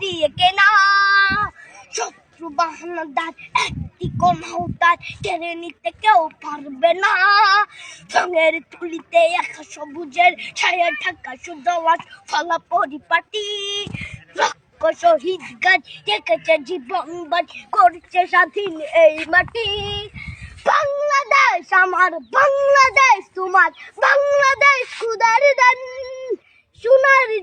দিয়ে একটি কোনাও তার কেড়ে নিতে কেউ পারবে না রঙের তুলিতে একা সবুজের ছায়া ঢাকা সুদলাস ফলা পরিপাটি শহীদ গাছ রেখেছে জীবন বাজ করছে স্বাধীন এই মাটি বাংলাদেশ আমার বাংলাদেশ তোমার বাংলাদেশ খুদার দান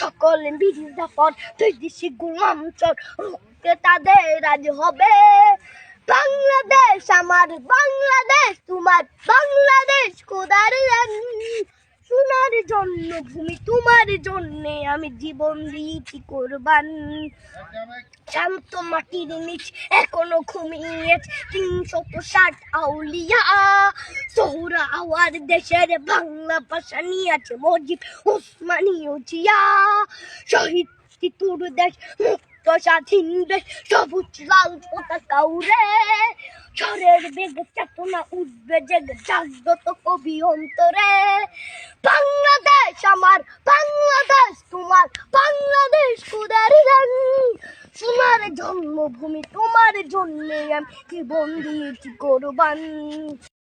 সকলে বিরিজা পর দুই দিশি চর রুখতে তাদের আজ হবে। বাংলাদেশ আমার, বাংলাদেশ তোমার, বাংলাদেশ খোদার সোনার জন্য ভূমি, তোমার জন্য আমি জীবন দিয়েছি কোরবান। শান্ত মাটির নিচ এখনও ঘুমিয়ে তিনশত ষাট আউলিয়া। আওয়ার দেশের বাংলা ভাষা নিয়েছে মজিব উসমানীয় জিয়া শহীদ তিতুর দেশ, মুক্ত স্বাধীন দেশ, সবুজ লাল পতাকা উড়ে। ঝড়ের বেগ চেতনা উঠবে, জেগে জাগ্রত কবি অন্তরে। বাংলাদেশ আমার, বাংলাদেশ তোমার, বাংলাদেশ গান সোনার জন্মভূমি, তোমার জন্যে আমি জীবন দিয়েছি কোরবান।